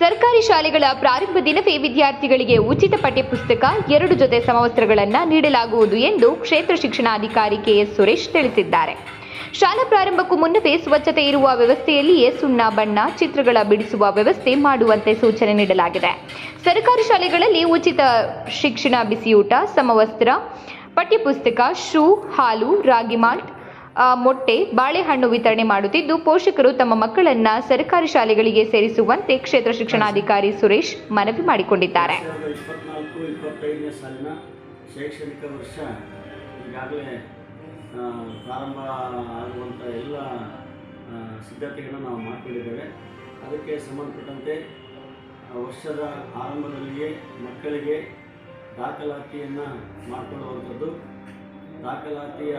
ಶಾಲೆಗಳ ಪ್ರಾರಂಭ ದಿನವೇ ವಿದ್ಯಾರ್ಥಿಗಳಿಗೆ ಉಚಿತ ಪಠ್ಯಪುಸ್ತಕ, ಎರಡು ಜೊತೆ ಸಮವಸ್ತ್ರಗಳನ್ನು ನೀಡಲಾಗುವುದು ಎಂದು ಕ್ಷೇತ್ರ ಶಿಕ್ಷಣಾಧಿಕಾರಿ ಕೆಎಸ್ ಸುರೇಶ್ ತಿಳಿಸಿದ್ದಾರೆ. ಶಾಲಾ ಪ್ರಾರಂಭಕ್ಕೂ ಮುನ್ನವೇ ಸ್ವಚ್ಛತೆ ಇರುವ ವ್ಯವಸ್ಥೆಯಲ್ಲಿಯೇ ಸುಣ್ಣ, ಬಣ್ಣ, ಚಿತ್ರಗಳ ಬಿಡಿಸುವ ವ್ಯವಸ್ಥೆ ಮಾಡುವಂತೆ ಸೂಚನೆ ನೀಡಲಾಗಿದೆ. ಸರ್ಕಾರಿ ಶಾಲೆಗಳಲ್ಲಿ ಉಚಿತ ಶಿಕ್ಷಣ ಬಿಸಿಯೂಟ, ಸಮವಸ್ತ್ರ, ಪಠ್ಯಪುಸ್ತಕ, ಶೂ, ಹಾಲು, ರಾಗಿ ಮಾಲ್ಟ್ ಮೊಟ್ಟೆ, ಬಾಳೆಹಣ್ಣು ವಿತರಣೆ ಮಾಡುತ್ತಿದ್ದು, ಪೋಷಕರು ತಮ್ಮ ಮಕ್ಕಳನ್ನ ಸರ್ಕಾರಿ ಶಾಲೆಗಳಿಗೆ ಸೇರಿಸುವಂತೆ ಕ್ಷೇತ್ರ ಶಿಕ್ಷಣಾಧಿಕಾರಿ ಸುರೇಶ್ ಮನವಿ ಮಾಡಿಕೊಂಡಿದ್ದಾರೆ. ಶೈಕ್ಷಣಿಕ ವರ್ಷ ಈಗಾಗಲೇ ಪ್ರಾರಂಭ ಆಗುವಂಥ ಎಲ್ಲ ಸಿದ್ಧತೆಗಳನ್ನು ನಾವು ಮಾಡಿಕೊಂಡಿದ್ದೇವೆ. ಅದಕ್ಕೆ ಸಂಬಂಧಪಟ್ಟಂತೆ ವರ್ಷದ ಆರಂಭದಲ್ಲಿಯೇ ಮಕ್ಕಳಿಗೆ ದಾಖಲಾತಿಯನ್ನು ಮಾಡಿಕೊಳ್ಳುವಂಥದ್ದು ದಾಖಲಾತಿಯ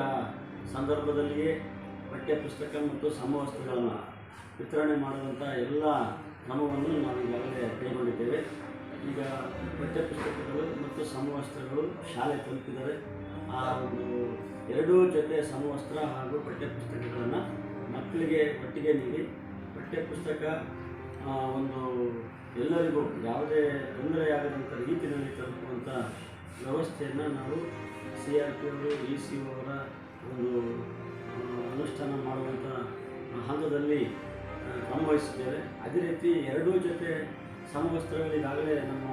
ಸಂದರ್ಭದಲ್ಲಿಯೇ ಪಠ್ಯಪುಸ್ತಕ ಮತ್ತು ಸಮವಸ್ತ್ರಗಳನ್ನು ವಿತರಣೆ ಮಾಡುವಂಥ ಎಲ್ಲ ಕ್ರಮವನ್ನು ನಾವು ಈಗಾಗಲೇ ಕೈಗೊಂಡಿದ್ದೇವೆ ಈಗ ಪಠ್ಯಪುಸ್ತಕಗಳು ಮತ್ತು ಸಮವಸ್ತ್ರಗಳು ಶಾಲೆ ತಲುಪಿದರೆ ಆ ಒಂದು ಎರಡೂ ಜೊತೆ ಸಮವಸ್ತ್ರ ಹಾಗೂ ಪಠ್ಯಪುಸ್ತಕಗಳನ್ನು ಮಕ್ಕಳಿಗೆ ಒಟ್ಟಿಗೆ ನೀಡಿ ಪಠ್ಯಪುಸ್ತಕ ಒಂದು ಎಲ್ಲರಿಗೂ ಯಾವುದೇ ತೊಂದರೆಯಾಗದಂಥ ರೀತಿಯಲ್ಲಿ ತಲುಪುವಂಥ ವ್ಯವಸ್ಥೆಯನ್ನು ನಾವು ಸಿ ಆರ್ ಪಿ ಅವರು, ಇ ಸಿ ಅವರ ಒಂದು ಅನುಷ್ಠಾನ ಮಾಡುವಂಥ ಹಂತದಲ್ಲಿ ಆ, ಕ್ರಮವಹಿಸಿದ್ದೇವೆ. ಅದೇ ರೀತಿ ಎರಡೂ ಜೊತೆ ಸಮವಸ್ತ್ರಗಳು ಈಗಾಗಲೇ ನಮ್ಮ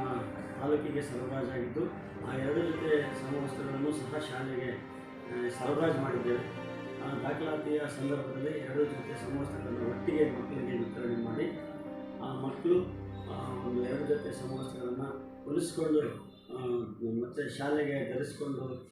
ತಾಲೂಕಿಗೆ ಸರಬರಾಜಾಗಿದ್ದು ಆ ಎರಡು ಜೊತೆ ಸಮವಸ್ತ್ರಗಳನ್ನು ಸಹ ಶಾಲೆಗೆ ಸರಬರಾಜು ಮಾಡಿದ್ದೇವೆ. ಆ ದಾಖಲಾತಿಯ ಸಂದರ್ಭದಲ್ಲಿ ಎರಡು ಜೊತೆ ಸಮವಸ್ತ್ರಗಳನ್ನು ಒಟ್ಟಿಗೆ ಮಕ್ಕಳಿಗೆ ವಿತರಣೆ ಮಾಡಿ ಆ ಮಕ್ಕಳು ಒಂದು ಎರಡು ಜೊತೆ ಸಮವಸ್ತ್ರಗಳನ್ನು ಹೊಲಿಸ್ಕೊಂಡು ಮತ್ತೆ ಶಾಲೆಗೆ ಧರಿಸಿಕೊಂಡು